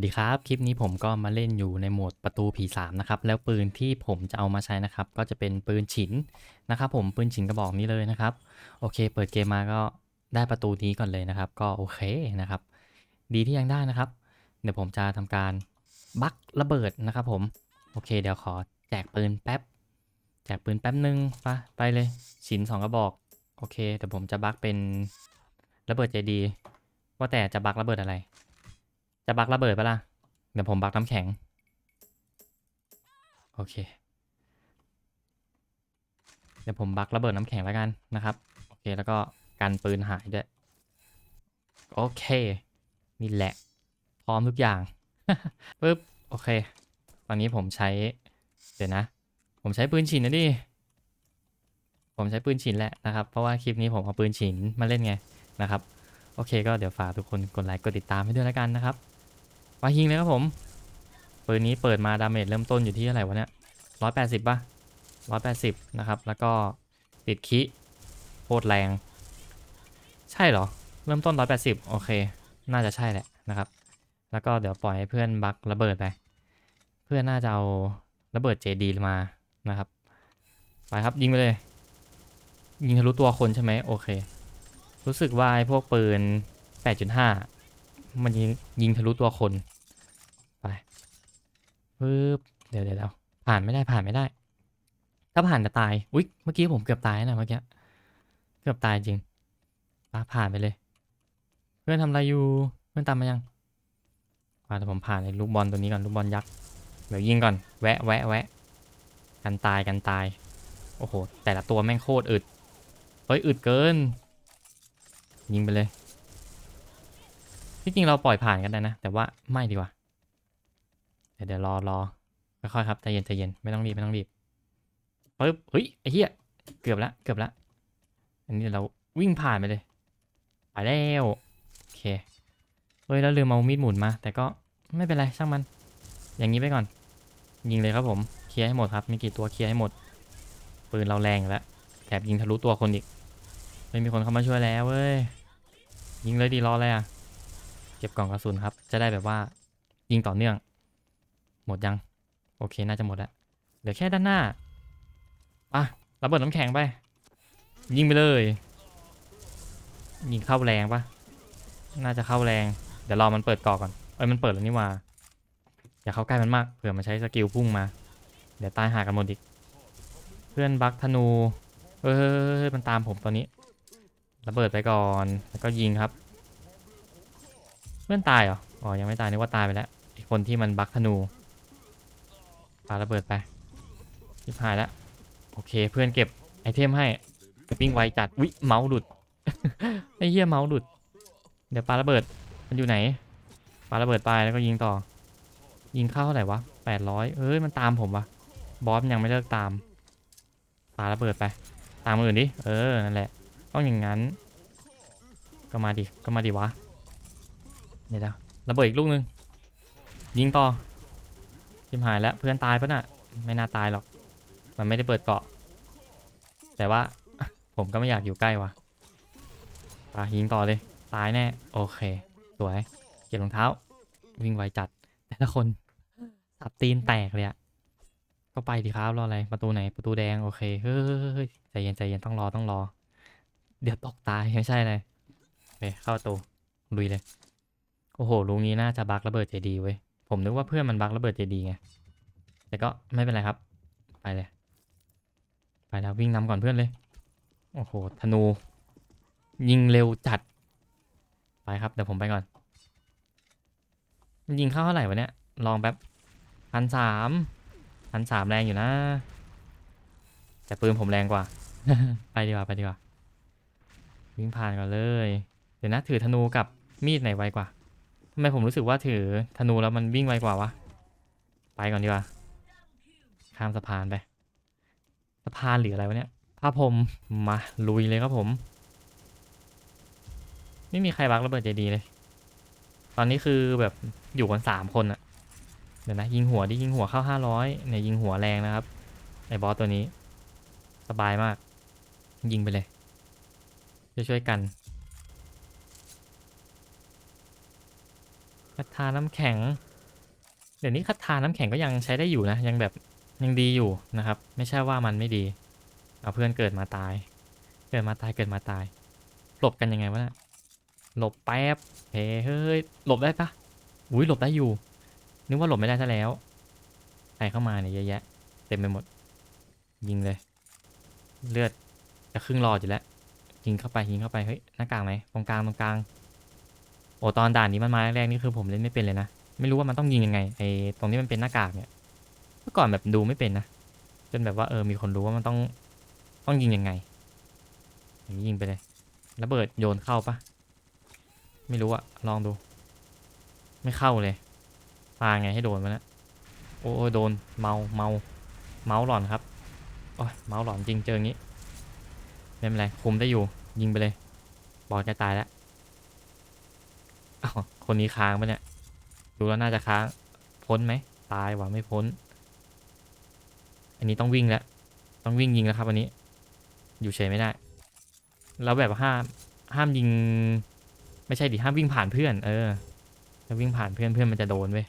วัสดีครับ คลิปนี้ผมก็มาเล่นอยู่ในโหมดประตูผีสามนะครับ แล้วปืนที่ผมจะเอามาใช้นะครับ ก็จะเป็นปืนฉินนะครับ ผมปืนฉินกระบอกนี้เลยนะครับ โอเค เปิดเกมมาก็ได้ประตูนี้ก่อนเลยนะครับ ก็โอเคนะครับ ดีที่ยังได้นะครับ เดี๋ยวผมจะทำการบักระเบิดนะครับ ผม โอเค เดี๋ยวขอแจกปืนแป๊บ แจกปืนแป๊บหนึ่งไปไปเลย ฉินสองกระบอก โอเค เดี๋ยวผมจะบักเป็นระเบิดใจดี ว่าแต่จะบักระเบิดอะไร จะบักระเบิดปะล่ะ เดี๋ยวผมบักน้ำแข็ง โอเค เดี๋ยวผมบักระเบิดน้ำแข็งแล้วกันนะครับ โอเค แล้วก็กันปืนหายด้วย โอเค นี่แหละ พร้อมทุกอย่างปึ๊บ โอเค ตอนนี้ผมใช้ เดี๋ยวนะ ผมใช้ปืนฉินนะดิ ผมใช้ปืนฉินแหละนะครับ เพราะว่าคลิปนี้ผมเอาปืนฉินมาเล่นไงนะครับ โอเคก็เดี๋ยวฝากทุกคนกดไลค์กดติดตามให้ด้วยแล้วกันนะครับ วาฮิงเลยครับผมปืนนี้เปิดมาดาเมจเริ่มต้นอยู่ที่เท่าไรวะเนี่ยร้อยแปดสิบป่ะร้อยแปดสิบนะครับ แล้วก็ติดคิโคตรแรง ใช่เหรอ เริ่มต้นร้อยแปดสิบโอเค น่าจะใช่แหละนะครับ แล้วก็เดี๋ยวปล่อยให้เพื่อนบักระเบิดไป เพื่อนน่าจะเอาระเบิดเจดีมานะครับ ไปครับยิงไปเลย ยิงทะลุตัวคนใช่ไหมโอเค รู้สึกว่าไอ้พวกปืน 8.5 มันยิงยิงทะลุตัวคน ไปปึ๊บเดี๋ยวเดี๋ยวเดี๋ยวผ่านไม่ได้ผ่านไม่ได้ ถ้าผ่านจะตาย อุ๊ย เมื่อกี้ผมเกือบตายนะเมื่อกี้ เกือบตายจริงปาผ่านไปเลย เพื่อนทำอะไรอยู่ เพื่อนตามมายังมาแต่ผมผ่านไอ้ลูกบอลตัวนี้ก่อนลูกบอลยักษ์ เดี๋ยวยิงก่อน แวะ แวะ แวะ กันตายกันตาย โอ้โห แต่ละตัวแม่งโคตรอึด เฮ้ย อึดเกิน ยิงไปเลย ที่จริงเราปล่อยผ่านกันได้นะ แต่ว่าไม่ดีกว่า เดี๋ยวเดี๋ยวรอรอค่อยๆครับใจเย็นใจเย็นไม่ต้องรีบไม่ต้องรีบปึ๊บเฮ้ยไอ้เหี้ยเกือบละเกือบละอันนี้เราวิ่งผ่านไปเลยไปแล้วโอเคเฮ้ยแล้วลืมเอามีดหมุนมา แต่ก็ไม่เป็นไรช่างมัน อย่างนี้ไปก่อน ยิงเลยครับผมเคลียร์ให้หมดครับมีกี่ตัวเคลียร์ให้หมดปืนเราแรงแล้วแถบยิงทะลุตัวคนอีกไม่มีคนเข้ามาช่วยแล้วเว้ยยิงเลยดีรออะไรอะ เก็บกล่องกระสุนครับ จะได้แบบว่ายิงต่อเนื่อง หมดยัง โอเคน่าจะหมดแล้วเหลือแค่ด้านหน้าอะระเบิดน้ำแข็งไป ยิงไปเลย ยิงเข้าแรงปะน่าจะเข้าแรง เดี๋ยวรอมันเปิดก่อก่อน เอ้ยมันเปิดแล้วนี่ว่า อย่าเข้าใกล้มันมาก เผื่อมันใช้สกิลพุ่งมา เดี๋ยวตายหากันหมดอีก เพื่อนบักธนู เฮ้ยมันตามผมตอนนี้ ระเบิดไปก่อน แล้วก็ยิงครับ พื่อนตายเหรอ อ๋อ ยังไม่ตายนึกว่าตายไปแล้วไอคนที่มันบักธนูปาระเบิดไปชิบหายแล้ว โอเค เพื่อนเก็บไอเทมให้ปิ้งไวจัด วิเมาส์หลุด ไอเหี้ยเมาส์หลุด เดี๋ยวปาระเบิด มันอยู่ไหน ปาระเบิดไปแล้วก็ยิงต่อ ยิงเข้าเท่าไหร่วะแปดร้อยเอ้ย มันตามผมวะ บอสยังไม่เลิกตาม ปาระเบิดไป ตามอื่นดิ เออ นั่นแหละ ต้องอย่างนั้น ก็มาดิ ก็มาดิวะ เดี๋ยวระเบิดอีกลูกหนึ่งยิงต่อทิมหายแล้วเพื่อนตายปะน่ะ ไม่น่าตายหรอก มันไม่ได้เปิดเกาะ แต่ว่าผมก็ไม่อยากอยู่ใกล้วะไปยิงต่อเลย ตายแน่ โอเค สวย เก็บรองเท้า วิ่งไวจัด แต่ละคนสับตีนแตกเลยอะก็ไปดีครับรออะไร ประตูไหน ประตูแดง โอเค เฮ้ยใจเย็นใจเย็นต้องรอต้องรอ เดี๋ยวตกตายไม่ใช่เลยโอเคเข้าประตูลุยเลย อ้โหลุงนี้น่าจะบักระเบิดเจดีเว้ย ผมนึกว่าเพื่อนมันบักระเบิดเจดีไง แต่ก็ไม่เป็นไรครับ ไปเลย ไปแล้ววิ่งนำก่อนเพื่อนเลย โอ้โห ธนู ยิงเร็วจัด ไปครับเดี๋ยวผมไปก่อน ยิงเข้าเท่าไหร่วะเนี่ย ลองแป๊บพันสามพันสามแรงอยู่นะ แต่ปืนผมแรงกว่า ไปดีกว่าไปดีกว่า วิ่งผ่านก่อนเลย เดี๋ยวนะถือธนูกับมีดไหนไวกว่า ทำไมผมรู้สึกว่าถือธนูแล้วมันวิ่งไวกว่าวะ ไปก่อนดีกว่า ข้ามสะพานไป สะพานหรืออะไรวะเนี่ยผ้าพรมมาลุยเลยครับผม ไม่มีใครบักระเบิดใจดีเลย ตอนนี้คือแบบอยู่กันสามคนอะเดี๋ยวนะยิงหัวดิยิงหัวเข้าห้าร้อยเนี่ยยิงหัวแรงนะครับไอ้บอสตัวนี้ สบายมาก ยิงไปเลยช่วยๆกัน กระทาน้ำแข็ง เดี๋ยวนี้คัดทานน้ำแข็งก็ยังใช้ได้อยู่นะ ยังแบบยังดีอยู่นะครับ ไม่ใช่ว่ามันไม่ดี เอาเพื่อนเกิดมาตาย เกิดมาตายเกิดมาตาย หลบกันยังไงวะน่ะหลบแป๊บเฮ้เฮ้ยหลบได้ปะอุ้ยหลบได้อยู่ นึกว่าหลบไม่ได้ซะแล้วใครเข้ามาเนี่ยเยอะแยะ เต็มไปหมด ยิงเลย เลือดจะครึ่งหลออยู่แล้วยิงเข้าไปยิงเข้าไปเฮ้ยหน้ากลากไหนตรงกลางตรงกลาง โอ้ตอนด่านนี้มันมาแรกๆนี่คือผมเล่นไม่เป็นเลยนะ ไม่รู้ว่ามันต้องยิงยังไงไอ้ตรงนี้มันเป็นหน้ากากเนี่ยเมื่อก่อนแบบดูไม่เป็นนะจนแบบว่าเออมีคนรู้ว่ามันต้องต้องยิงยังไงอย่างนี้ยิงไปเลยระเบิดโยนเข้าปะไม่รู้อะลองดู ไม่เข้าเลยปาไงให้โดนมันนะโอ้ยโดนเมาเมาเมาหลอนครับโอ้ยเมาหลอนจริงเจออย่างนี้ไม่เป็นไรคุมได้อยู่ยิงไปเลยบอลจะตายแล้ว อ้าวคนนี้ค้างปะเนี่ย ดูแล้วน่าจะค้าง พ้นไหม ตายว่ะไม่พ้น อันนี้ต้องวิ่งแล้ว ต้องวิ่งยิงแล้วครับอันนี้ อยู่เฉยไม่ได้แล้วแบบห้าม ห้ามยิง ไม่ใช่ดิ ห้ามวิ่งผ่านเพื่อน เออถ้าวิ่งผ่านเพื่อนเพื่อนมันจะโดนเว้ย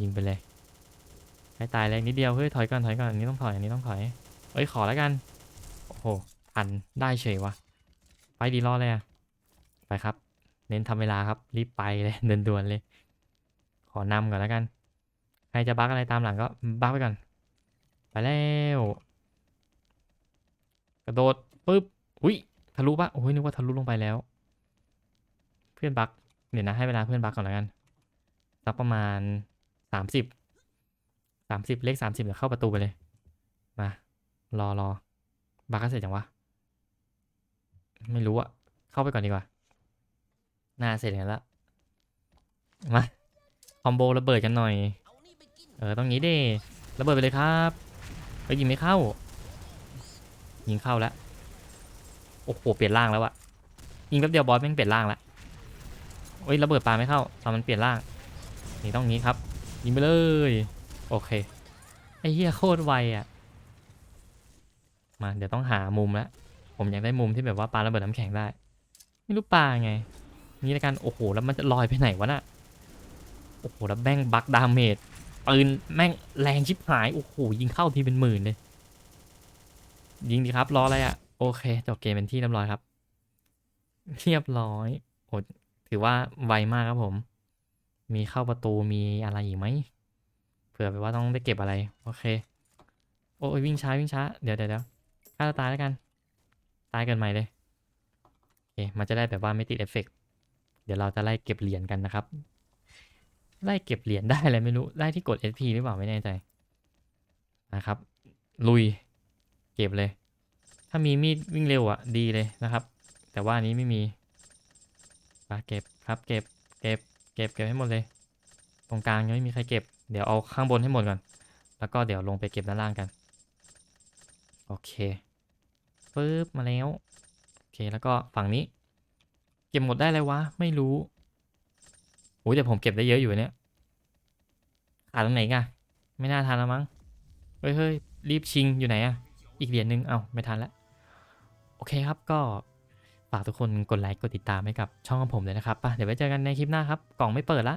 ยิงไปเลย ให้ตายเลยนิดเดียว เฮ้ยถอยก่อนถอยก่อน อันนี้ต้องถอย อันนี้ต้องถอย เอ้ยขอแล้วกัน โอ้โหทันได้เฉยวะไปดีรอเลยอะไปครับ เน้นทำเวลาครับ รีบไปเลยเดินด่วนเลย ขอนำก่อนแล้วกัน ใครจะบักอะไรตามหลังก็บักไปก่อน ไปแล้ว กระโดดปุ๊บ อุ้ยทะลุปะโอ้ยนึกว่าทะลุลงไปแล้ว เพื่อนบักเดี๋ยวนะให้เวลาเพื่อนบักก่อนแล้วกันสักประมาณสามสิบสามสิบเลขสามสิบเดี๋ยวเข้าประตูไปเลย มา รอรอบักก็เสร็จยังวะ ไม่รู้อะเข้าไปก่อนดีกว่า น่าเสร็จแล้วมาคอมโบระเบิดกันหน่อย เออต้องงี้ดิระเบิดไปเลยครับไปยิงไม่เข้า ยิงเข้าแล้วโอ้โหเปลี่ยนร่างแล้วอะยิงแป๊บเดียวบอสแม่งเปลี่ยนร่างแล้วโอ้ยระเบิดปลาไม่เข้าตอนมันเปลี่ยนร่าง นี่ต้องงี้ครับ ยิงไปเลย โอเคไอ้เหี้ยโคตรไวอะมาเดี๋ยวต้องหามุมแล้วผมอยากได้มุมที่แบบว่าปลาระเบิดน้ำแข็งได้ ไม่รู้ปลาไง นี่ละกันโอ้โหแล้วมันจะลอยไปไหนวะน่ะโอ้โหแล้วแม่งบักดาเมจปืนแม่งแรงชิบหายโอ้โหยิงเข้าทีเป็นหมื่นเลยยิงดีครับรออะไรอะ่ะโอเคจบเกมเป็นที่เรียบร้อยครับเรียบร้อยโอ้ถือว่าไวมากครับผม มีเข้าประตูมีอะไรอีกไหมเผื่อไปว่าต้องได้เก็บอะไร โอเค โอ้ยวิ่งช้าวิ่งช้า เดี๋ยวเดี๋ยวเดี๋ยวฆ่าตัวตายแล้วกัน ตายเกินใหม่เลย โอเค มันจะได้แบบว่าไม่ติดเอฟเฟกต์ เดี๋ยวเราจะไล่เก็บเหรียญกันนะครับ ไล่เก็บเหรียญได้อะไรไม่รู้ไล่ที่กด SP หรือเปล่าไม่แน่ใจนะครับ ลุย เก็บเลย ถ้ามีมีดวิ่งเร็วอะดีเลยนะครับ แต่ว่านี้ไม่มีปาเก็บครับ เก็บ เก็บ เก็บ เก็บให้หมดเลย ตรงกลางยังไม่มีใครเก็บ เดี๋ยวเอาข้างบนให้หมดก่อน แล้วก็เดี๋ยวลงไปเก็บด้านล่างกัน โอเคปึ๊บมาแล้ว โอเค แล้วก็ฝั่งนี้ ก็บหมดได้เลยวะ ไม่รู้โอ้ยแต่ผมเก็บได้เยอะอยู่เนี่ยขาดตรงไหนกันไม่น่าทันแล้วมั้ง เฮ้ยเฮ้ยรีบชิงอยู่ไหนอะอีกเหรียญหนึ่งเอ้าไม่ทันละ โอเคครับก็ ฝากทุกคนกดไลค์กดติดตามให้กับช่องของผมเลยนะครับป่ะเดี๋ยวไว้เจอกันในคลิปหน้าครับ กล่องไม่เปิดละ